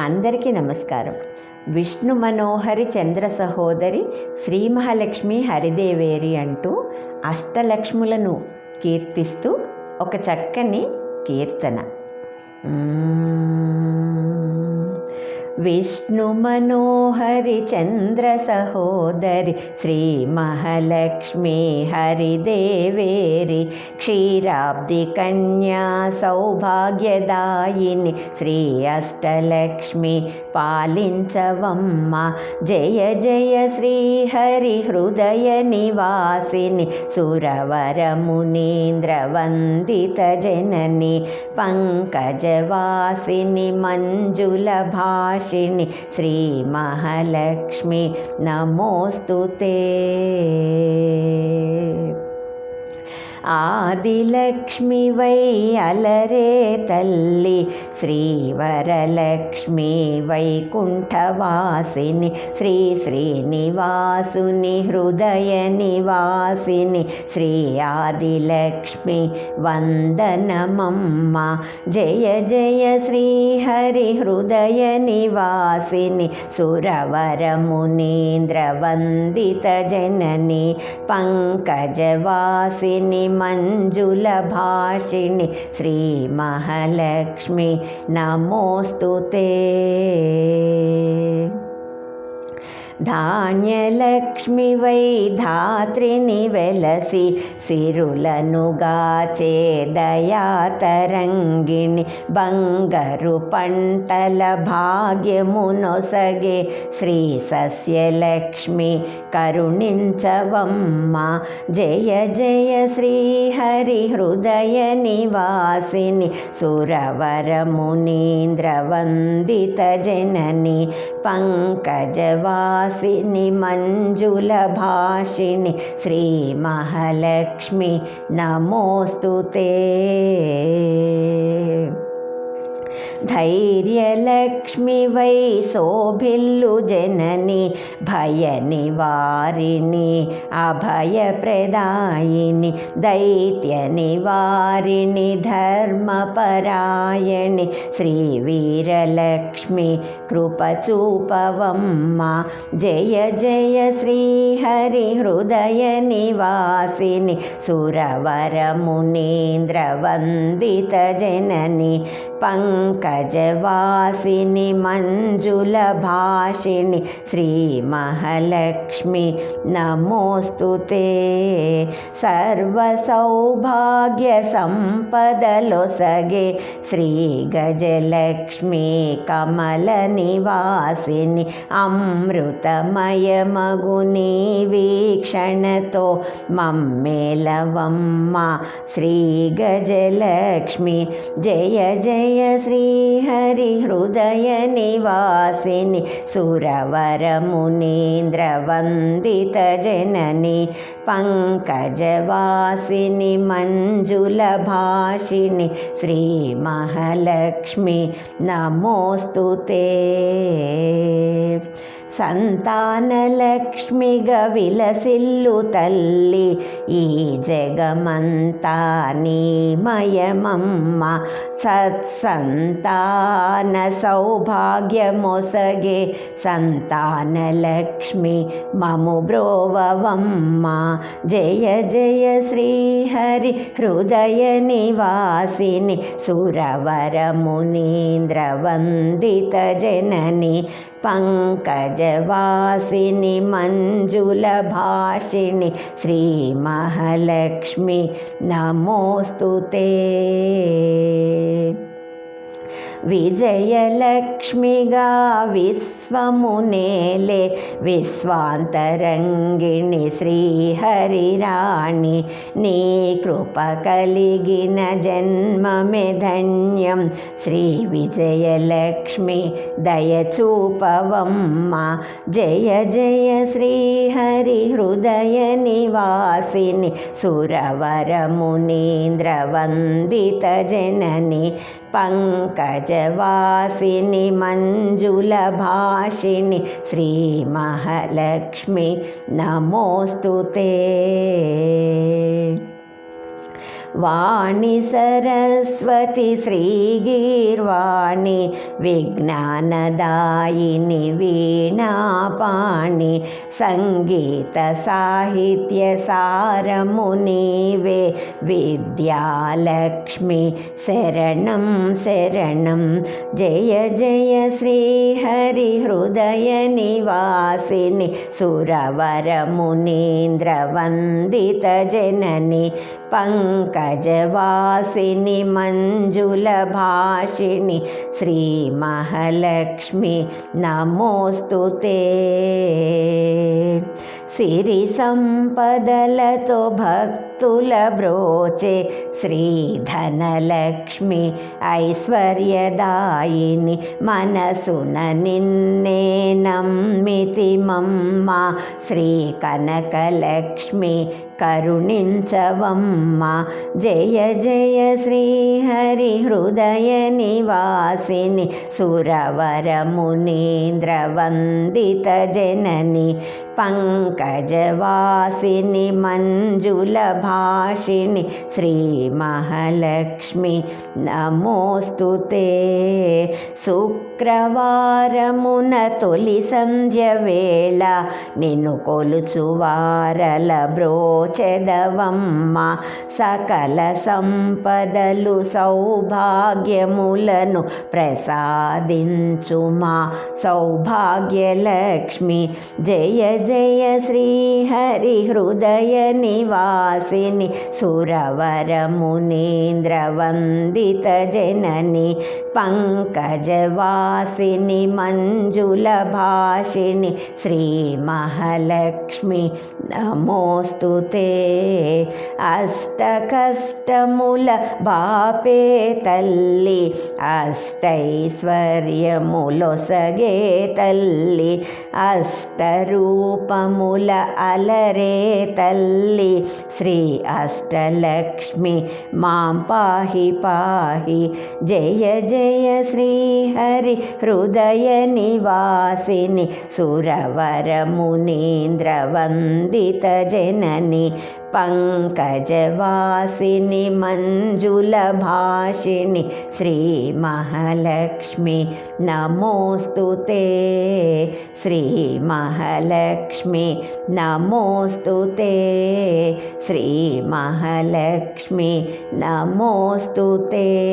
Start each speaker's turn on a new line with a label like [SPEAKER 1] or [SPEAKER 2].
[SPEAKER 1] అందరికీ నమస్కారం. విష్ణు మనోహరి చంద్ర సహోదరి శ్రీ మహాలక్ష్మి హరిదేవేరి అంటూ అష్టలక్ష్ములను కీర్తిస్తూ ఒక చక్కని కీర్తన. విష్ణు మనో చంద్ర సహోదరి శ్రీ మహాలక్ష్మి హరిదేవేరి క్షీరాబ్ది కన్యా సౌభాగ్యదాయిని శ్రీ అష్టలక్ష్మి పాలించవమ్మ జయ జయ శ్రీ హరి लक्ष्मि नमोऽस्तु ते। आदिलक्ष्मि वै अलरे तल्लि श्रीवरलक्ष्मी वैकुण्ठवासिनि श्रीश्रीनिवासुनि हृदयनिवासिनि श्री आदिलक्ष्मि वन्दनमम्मा जय जय श्रीहरिहृदयनिवासिनि सुरवरमुनीन्द्रवन्दितजननि पङ्कजवासिनि मञ्जुलभाषिणि श्रीमहालक्ष्मि नमोऽस्तु ते। ధాన్యలక్ష్మి వై ధాత్రిని వెలసి సిరులను గాచే దయాతరంగిణి బంగరు పంటల భాగ్యమునొసగే శ్రీ సస్యలక్ష్మి కరుణించవమ్మ జయ జయ శ్రీహరి హృదయ నివాసిని సురవర మునీంద్ర వందిత జనని పంకజవాసిని वासिनि मञ्जुलभाषिनि श्रीमहालक्ष्मि नमोऽस्तु ते धैर्यलक्ष्मि वै सोभिल्लु जननि भयनिवारिणि अभयप्रदायिनि दैत्यनिवारिणि धर्मपरायणि श्रीवीरलक्ष्मि कृपचूपवम्मा जय जय श्रीहरिहृदयनिवासिनि सुरवरमुनीन्द्रवन्दितजननि पङ्कजवासिनि मञ्जुलभाषिणि श्रीमहालक्ष्मि नमोऽस्तु ते। सर्वसौभाग्यसम्पदलोसगे श्रीगजलक्ष्मी कमलनिवासिनि अमृतमयमगुनिवीक्षणतो मं मेलवम्मा श्रीगजलक्ष्मि। जय जय जय श्रीहरिहृदयनिवासिनि सुरवरमुनीन्द्रवन्दितजननि पङ्कजवासिनि मञ्जुलभाषिणि श्रीमहालक्ष्मि नमोऽस्तु ते। వీక్షణతో మమ్మేలవమ్మ శ్రీ గజలక్ష్మి జయ జయ శ్రీహరి హృదయ నివాసిని సురవర మునీంద్ర వందిత జనని పంకజవాసిని మంజుల భాషిణి శ్రీ మహాలక్ష్మి నమోస్తు సంతానలక్ష్మిగా విలసిల్లు తల్లి ఈ జగమంతా నీమయమమ్మ సత్సంతాన సౌభాగ్యమొసగే సంతానలక్ష్మి మము బ్రోవవమ్మ జయ జయ శ్రీహరి హృదయ నివాసిని సురవర మునీంద్ర వందిత జనని पङ्कजवासिनि मञ्जुलभाषिणि श्रीमहालक्ष्मि नमोऽस्तु ते। విజయలక్ష్మిగా విశ్వమునేలే విశ్వాంతరంగిణి శ్రీహరిరాణి. నీ కృప కలిగిన జన్మమే ధన్యం. శ్రీ విజయలక్ష్మి దయచూపవమ్మ. జయ జయ శ్రీహరి హృదయ నివాసిని. సురవరమునీంద్రవందిత జనని पङ्कजवासिनि मञ्जुलभाषिनि श्रीमहालक्ष्मि नमोऽस्तु ते। वाणि सरस्वति श्रीगीर्वाणि विज्ञानदायिनि वीणापाणि सङ्गीतसाहित्यसारमुनिवे विद्यालक्ष्मि शरणं शरणं। जय जय श्रीहरिहृदयनिवासिनि सुरवरमुनीन्द्रवन्दितजननि पङ्कजवासिनि मञ्जुलभाषिणि श्रीमहालक्ष्मि नमोऽस्तु ते। సిరి సంపదలతో భక్తుల బ్రోచే శ్రీధనలక్ష్మి ఐశ్వర్యదాయిని మనసున నిన్నే నమ్మితి మమ్మ. శ్రీ కనకలక్ష్మి కరుణించవమ్మ. జయ జయ శ్రీహరి హృదయ నివాసిని. సురవరమునీంద్ర వందిత జనని पङ्कजवासिनि मञ्जुलभाषिणि श्रीमहालक्ष्मि नमोऽस्तु ते। శుక్రవారమున తొలి సంధ్య వేళ నిన్ను కొలుచువారల బ్రోచెదవమ్మ. సకల సంపదలు సౌభాగ్యములను ప్రసాదించుమా. సౌభాగ్యలక్ష్మి జయ జయ శ్రీహరి హృదయ నివాసిని సురవరమునీంద్ర వందిత జనని వాసిని మంజుల భాషిణి శ్రీ మహాలక్ష్మి నమోస్తుతే అష్ట కష్టముల బాపే తల్లి అష్టైశ్వర్యములొసగే తల్లి అష్టరూపముల అలరే తల్లి శ్రీ అష్టలక్ష్మి మాం పాహి పాహి జయ జయ శ్రీ హరి हृदयनिवासिनि सुरवरमुनीन्द्रवन्दितजननि पङ्कजवासिनि मञ्जुलभाषिणि श्रीमहालक्ष्मि। नमोऽस्तु ते। श्रीमहालक्ष्मि। नमोऽस्तु ते। श्रीमहालक्ष्मि। नमोऽस्तु ते।